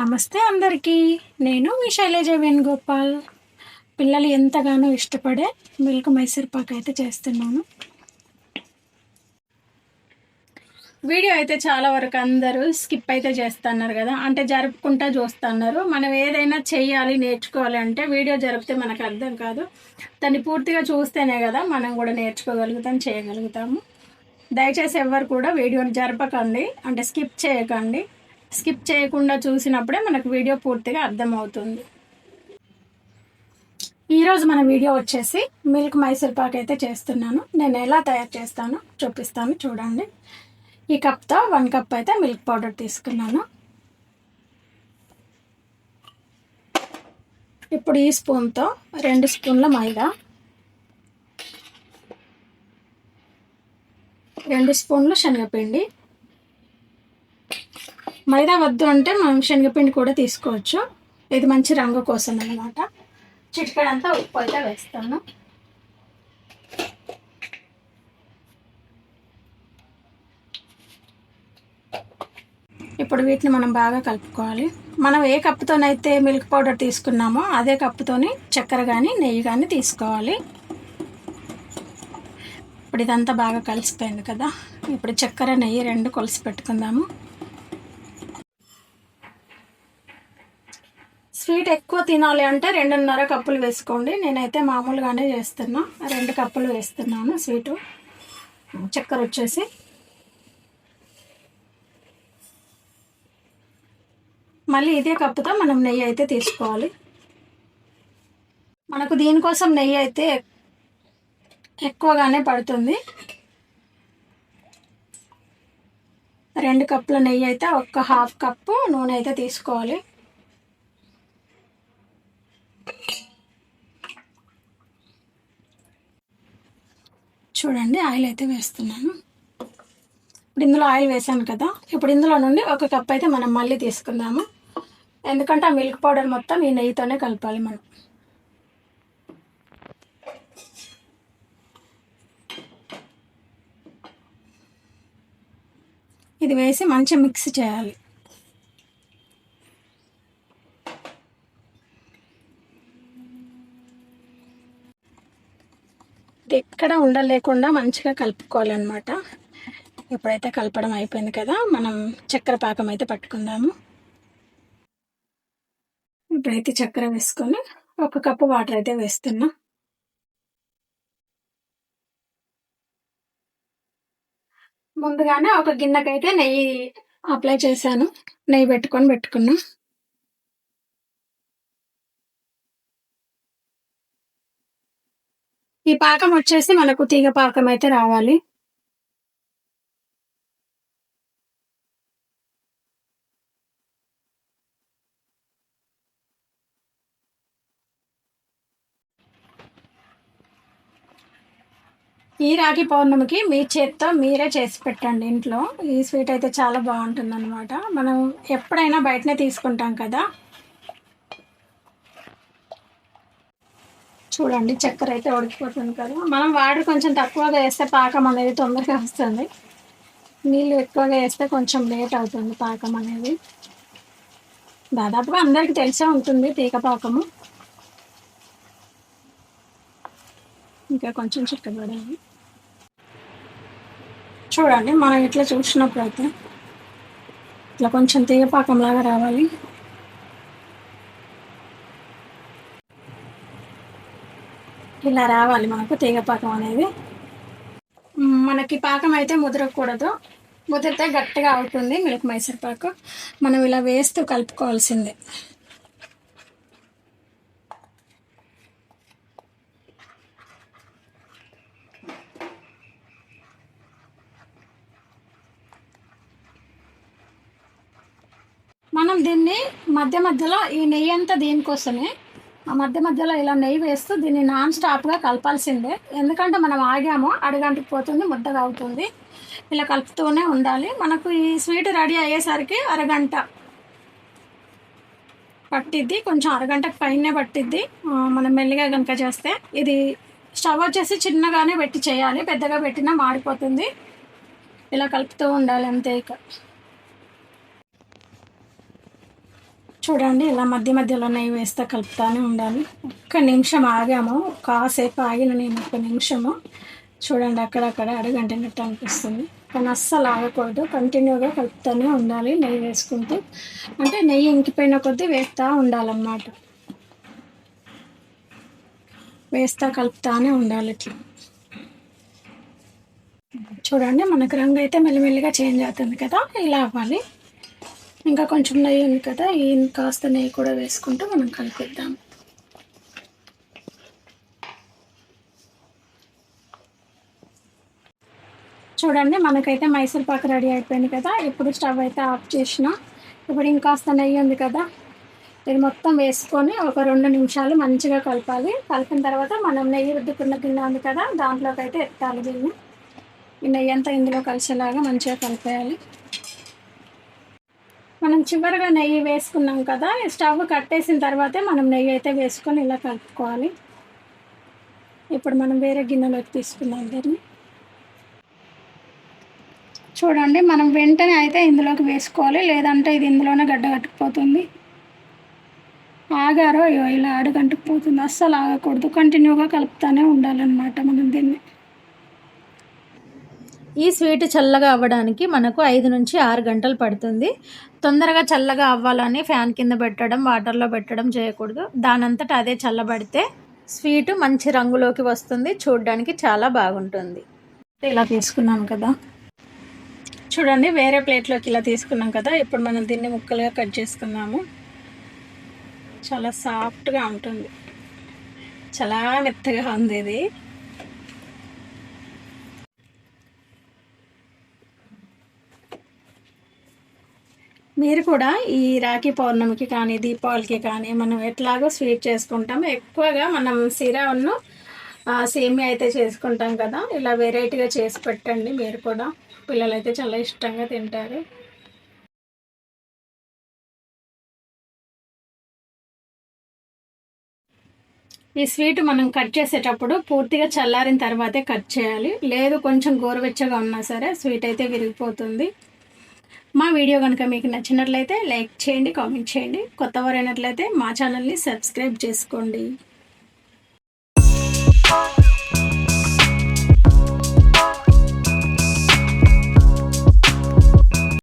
నమస్తే అందరికీ. నేను మీ శైలజ వేణుగోపాల్. పిల్లలు ఎంతగానో ఇష్టపడే మిల్క్ మైసూర్ పాక్ అయితే చేస్తున్నాను. వీడియో అయితే చాలా వరకు అందరూ స్కిప్ అయితే చేస్తున్నారు కదా. అంటే జరుపుకుంటా చూస్తున్నారు. మనం ఏదైనా చెయ్యాలి నేర్చుకోవాలి అంటే వీడియో జరిపితే మనకు అర్థం కాదు. దాన్ని పూర్తిగా చూస్తేనే కదా మనం కూడా నేర్చుకోగలుగుతాం చేయగలుగుతాము. దయచేసి ఎవరు కూడా వీడియోని జరపకండి అంటే స్కిప్ చేయకండి. స్కిప్ చేయకుండా చూసినప్పుడే మనకు వీడియో పూర్తిగా అర్థమవుతుంది. ఈరోజు మన వీడియో వచ్చేసి మిల్క్ మైసూర్ పాక్ అయితే చేస్తున్నాను. నేను ఎలా తయారు చేస్తానో చూపిస్తాను చూడండి. ఈ కప్తో వన్ కప్ అయితే మిల్క్ పౌడర్ తీసుకున్నాను. ఇప్పుడు ఈ స్పూన్తో రెండు స్పూన్ల మైదా రెండు స్పూన్లు శనగపిండి మైదా వద్దు అంటే మనం శనగపిండి కూడా తీసుకోవచ్చు. ఇది మంచి రంగు కోసం అనమాట చిటికడంతా ఉప్పు అయితే వేస్తాను. ఇప్పుడు వీటిని మనం బాగా కలుపుకోవాలి. మనం ఏ కప్పుతోనైతే మిల్క్ పౌడర్ తీసుకున్నామో అదే కప్పుతోని చక్కెర కానీ నెయ్యి కానీ తీసుకోవాలి. ఇప్పుడు ఇదంతా బాగా కలిసిపోయింది కదా. ఇప్పుడు చక్కెర నెయ్యి రెండు కొలిసి పెట్టుకుందాము. స్వీట్ ఎక్కువ తినాలి అంటే రెండున్నర కప్పులు వేసుకోండి. నేనైతే మామూలుగానే చేస్తున్నా. రెండు కప్పులు వేస్తున్నాను స్వీటు. చక్కెర వచ్చేసి. మళ్ళీ ఇదే కప్పుతో మనం నెయ్యి అయితే తీసుకోవాలి. మనకు దీనికోసం నెయ్యి అయితే ఎక్కువగానే పడుతుంది. రెండు కప్పుల నెయ్యి అయితే ఒక్క హాఫ్ కప్పు నూనె అయితే తీసుకోవాలి. చూడండి ఆయిల్ అయితే వేస్తున్నాను. ఇప్పుడు ఇందులో ఆయిల్ వేసాను కదా ఇప్పుడు ఇందులో నుండి ఒక కప్ అయితే మనం మళ్ళీ తీసుకుందాము. ఎందుకంటే ఆ మిల్క్ పౌడర్ మొత్తం ఈ నెయ్యితోనే కలపాలి మనం. ఇది వేసి మంచిగా మిక్స్ చేయాలి ఇది ఎక్కడ ఉండలేకుండా మంచిగా కలుపుకోవాలన్నమాట. ఇప్పుడైతే కలపడం అయిపోయింది కదా మనం చక్కెర పాకం అయితే పట్టుకుందాము. ఇప్పుడైతే చక్కెర వేసుకొని ఒక కప్పు వాటర్ అయితే వేస్తున్నా. ముందుగానే ఒక గిన్నెకైతే నెయ్యి అప్లై చేశాను. నెయ్యి పెట్టుకొని పెట్టుకున్నా. ఈ పాకం వచ్చేసి మనకు తీగ పాకం అయితే రావాలి. ఈ రాగి పౌర్ణమికి మీ చేత్తో మీరే చేసి పెట్టండి ఇంట్లో. ఈ స్వీట్ అయితే చాలా బాగుంటుంది అనమాట మనం ఎప్పుడైనా బయటనే తీసుకుంటాం కదా. చూడండి చక్కెర అయితే ఉడికిపోతుంది కదా. మనం వాటర్ కొంచెం తక్కువగా వేస్తే పాకం అనేది తొందరగా వస్తుంది. నీళ్ళు ఎక్కువగా వేస్తే కొంచెం లేట్ అవుతుంది పాకం అనేది. దాదాపుగా అందరికీ తెలిసే ఉంటుంది తీగ పాకము. ఇంకా కొంచెం చిక్కబడాలి. చూడండి మనం ఇట్లా చూసినప్పుడు అయితే ఇట్లా కొంచెం తీగ పాకంలాగా రావాలి. ఇలా రావాలి మనకు తీగ పాకం అనేది. మనకి పాకం అయితే ముదరకూడదు. ముదిరితే గట్టిగా అవుతుంది మిల్క్ మైసూర్ పాకు. మనం ఇలా వేస్తూ కలుపుకోవాల్సిందే. మనం దీన్ని మధ్య మధ్యలో ఈ నెయ్యి అంతా దీనికోసమే? మధ్య మధ్యలో ఇలా నెయ్యి వేస్తూ దీన్ని నాన్ స్టాప్గా కలపాల్సిందే. ఎందుకంటే మనం ఆగాము అడగంటికి పోతుంది ముద్దగా అవుతుంది ఇలా కలుపుతూనే ఉండాలి. మనకు ఈ స్వీట్ రెడీ అయ్యేసరికి అరగంట పట్టిద్ది. కొంచెం అరగంట పైనే పట్టిద్ది. మనం మెల్లిగా కనుక చేస్తే ఇది స్టవ్ వచ్చేసి చిన్నగానే పెట్టి చేయాలి. పెద్దగా పెట్టినా మాడిపోతుంది. ఇలా కలుపుతూ ఉండాలి అంతే ఇక. చూడండి ఇలా మధ్య మధ్యలో నెయ్యి వేస్తే కలుపుతానే ఉండాలి. ఒక్క నిమిషం ఆగాము. కాసేపు ఆగిన నేను ఒక నిమిషము. చూడండి అక్కడక్కడ అడుగంటినట్టు అనిపిస్తుంది. కానీ అస్సలు ఆగకూడదు. కంటిన్యూగా కలుపుతూనే ఉండాలి నెయ్యి వేసుకుంటూ. అంటే నెయ్యి ఇంకిపోయిన కొద్దీ వేస్తూ ఉండాలన్నమాట. వేస్తా కలుపుతానే ఉండాలి ఇట్లా. చూడండి మనకు రంగు అయితే మెల్లిమెల్లిగా చేంజ్ అవుతుంది కదా. ఇలా అవ్వాలి. ఇంకా కొంచెం నెయ్యి ఉంది కదా ఈ కాస్త నెయ్యి కూడా వేసుకుంటూ మనం కలిపిద్దాం. చూడండి మనకైతే మైసూర్ పాక్ రెడీ అయిపోయింది కదా ఇప్పుడు స్టవ్ అయితే ఆఫ్ చేసిన. ఇప్పుడు ఇంకాస్త నెయ్యి ఉంది కదా ఇది మొత్తం వేసుకొని ఒక రెండు నిమిషాలు మంచిగా కలపాలి. కలిపిన తర్వాత మనం నెయ్యి రుద్దుకున్న గిన్నె ఉంది కదా దాంట్లోకి అయితే ఎత్తాలి దీన్ని. ఈ నెయ్యి అంతా ఇందులో కలిసేలాగా మంచిగా కలిపేయాలి. మనం చివరిగా నెయ్యి వేసుకున్నాం కదా స్టవ్ కట్టేసిన తర్వాతే మనం నెయ్యి అయితే వేసుకొని ఇలా కలుపుకోవాలి. ఇప్పుడు మనం వేరే గిన్నెలోకి తీసుకున్నాం దీన్ని. చూడండి మనం వెంటనే అయితే ఇందులోకి వేసుకోవాలి. లేదంటే ఇది ఇందులోనే గడ్డ కట్టుకుపోతుంది. ఆగారో అయ్యో ఇలా అడుగంటుకుపోతుంది. అస్సలు ఆగకూడదు. కంటిన్యూగా కలుపుతూనే ఉండాలన్నమాట మనం దీన్ని. ఈ స్వీట్ చల్లగా అవ్వడానికి మనకు ఐదు నుంచి ఆరు గంటలు పడుతుంది. తొందరగా చల్లగా అవ్వాలని ఫ్యాన్ కింద పెట్టడం వాటర్లో పెట్టడం చేయకూడదు. దానంతట అదే చల్లబడితే స్వీట్ మంచి రంగులోకి వస్తుంది. చూడడానికి చాలా బాగుంటుంది. ఇలా తీసుకున్నాం కదా. చూడండి వేరే ప్లేట్లోకి ఇలా తీసుకున్నాం కదా. ఇప్పుడు మనం దీన్ని ముక్కలుగా కట్ చేసుకున్నాము. చాలా సాఫ్ట్గా ఉంటుంది. చాలా మెత్తగా ఉంది ఇది. మీరు కూడా ఈ రాఖీ పౌర్ణమికి కానీ దీపావళికి కానీ మనం ఎట్లాగో స్వీట్ చేసుకుంటాం. ఎక్కువగా మనం సిరాను సేమియా అయితే చేసుకుంటాం కదా. ఇలా వెరైటీగా చేసి పెట్టండి మీరు కూడా. పిల్లలు అయితే చాలా ఇష్టంగా తింటారు. ఈ స్వీట్ మనం కట్ చేసేటప్పుడు పూర్తిగా చల్లారిన తర్వాతే కట్ చేయాలి. లేదు కొంచెం గోరువెచ్చగా ఉన్నా సరే స్వీట్ అయితే విరిగిపోతుంది. మా వీడియో కనుక మీకు నచ్చినట్లయితే లైక్ చేయండి కామెంట్ చేయండి. కొత్త వారైనట్లయితే మా ఛానల్ని సబ్స్క్రైబ్ చేసుకోండి.